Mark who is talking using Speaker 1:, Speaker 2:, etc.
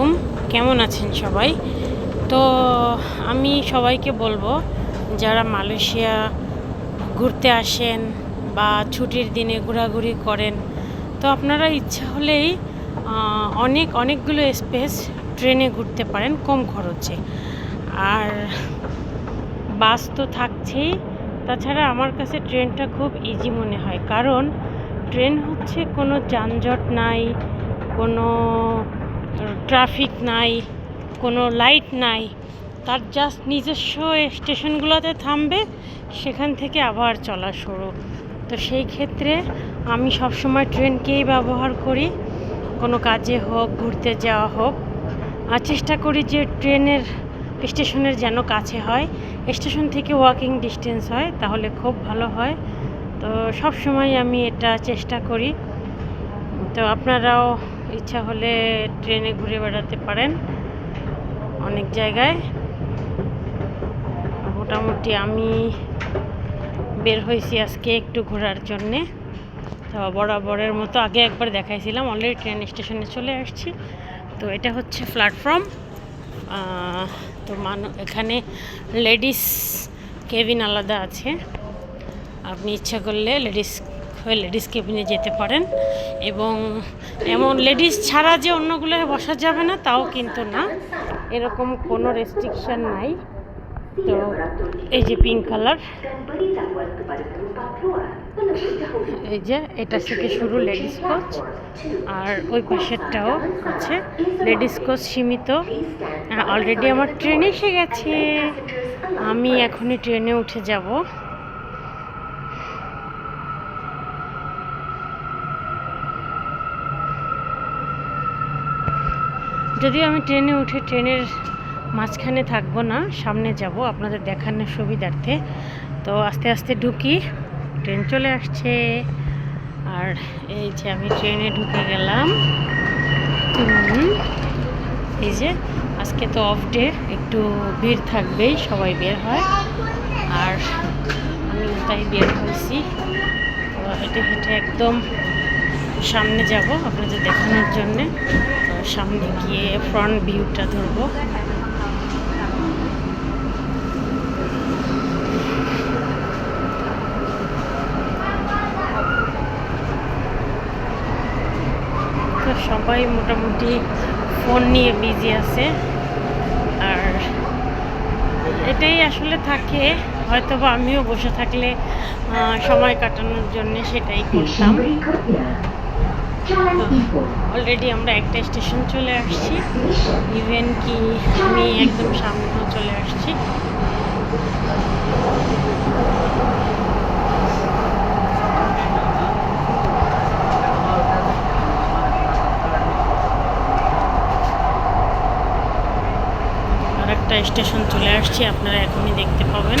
Speaker 1: আলাইকুম। কেমন আছেন সবাই? তো আমি সবাইকে বলব, যারা মালয়েশিয়া ঘুরতে আসেন বা ছুটির দিনে ঘোরাঘুরি করেন, তো আপনারা ইচ্ছা হলেই অনেক, অনেকগুলো স্পেস ট্রেনে ঘুরতে পারেন কম খরচে। আর বাস তো থাকছেই, তাছাড়া আমার কাছে ট্রেনটা খুব ইজি মনে হয়। কারণ, ট্রেন হচ্ছে কোনো যানজট নাই, কোনো ট্রাফিক নাই, কোনো লাইট নাই, তার জাস্ট নিজস্ব স্টেশনগুলোতে থামবে, সেখান থেকে আবার চলা শুরু। তো সেই ক্ষেত্রে আমি সবসময় ট্রেনকেই ব্যবহার করি, কোনো কাজে হোক, ঘুরতে যাওয়া হোক। আর চেষ্টা করি যে ট্রেনের স্টেশনের যেন কাছে হয়, স্টেশন থেকে ওয়াকিং ডিস্টেন্স হয়, তাহলে খুব ভালো হয়। তো সব সময় আমি এটা চেষ্টা করি। তো আপনারাও ইচ্ছা হলে ট্রেনে ঘুরে বেড়াতে পারেন অনেক জায়গায়। মোটামুটি আমি বের হয়েছি আজকে একটু ঘোরার জন্যে। তো বরাবরের মতো আগে একবার দেখাইছিলাম অলরেডি ট্রেন স্টেশনে চলে আসছি। তো এটা হচ্ছে প্ল্যাটফর্ম তো মানু, এখানে লেডিস কেবিন আলাদা আছে। আপনি ইচ্ছা করলে লেডিস হয়ে লেডিস কেবিনে যেতে পারেন। এবং এমন লেডিস ছাড়া যে অন্যগুলোয় বসা যাবে না, তাও কিন্তু না। এরকম কোনো রেস্ট্রিকশান নাই। তো এই যে পিঙ্ক কালার এই যে এটা থেকে শুরু লেডিস কোচ আর ওই পাশেরটাও আছে। লেডিস কোচ সীমিত। অলরেডি আমার ট্রেন এসে গেছে। আমি এখনই ট্রেনে উঠে যাব। যদিও আমি ট্রেনে উঠে, ট্রেনের মাঝখানে থাকব না, সামনে যাব, আপনাদের দেখানোর সুবিধার্থে। তো আস্তে আস্তে ঢুকি, ট্রেন চলে আসছে। আর এই যে আমি ট্রেনে ঢুকে গেলাম। এই যে আজকে তো অফ ডে একটু ভিড় থাকবেই, সবাই বের হয়। আর আমি তাই বের হয়েছি। তো হেঁটে হেঁটে একদম সামনে যাব আপনাদের দেখানোর জন্যে। সামনে গিয়ে ফ্রন্ট ভিউটা ধরবো। সবাই মোটামুটি ফোন নিয়ে বিজি আছে। আর এটাই আসলে থাকে হয়তো বা আমিও বসে থাকলে সময় কাটানোর জন্য সেটাই করতাম। অলরেডি আমরা একটা স্টেশন চলে আসছি। ইভেন কি আমি একদম সামনেও চলে আসছি। আর একটা স্টেশন চলে আসছি আপনারা এখনই দেখতে পাবেন।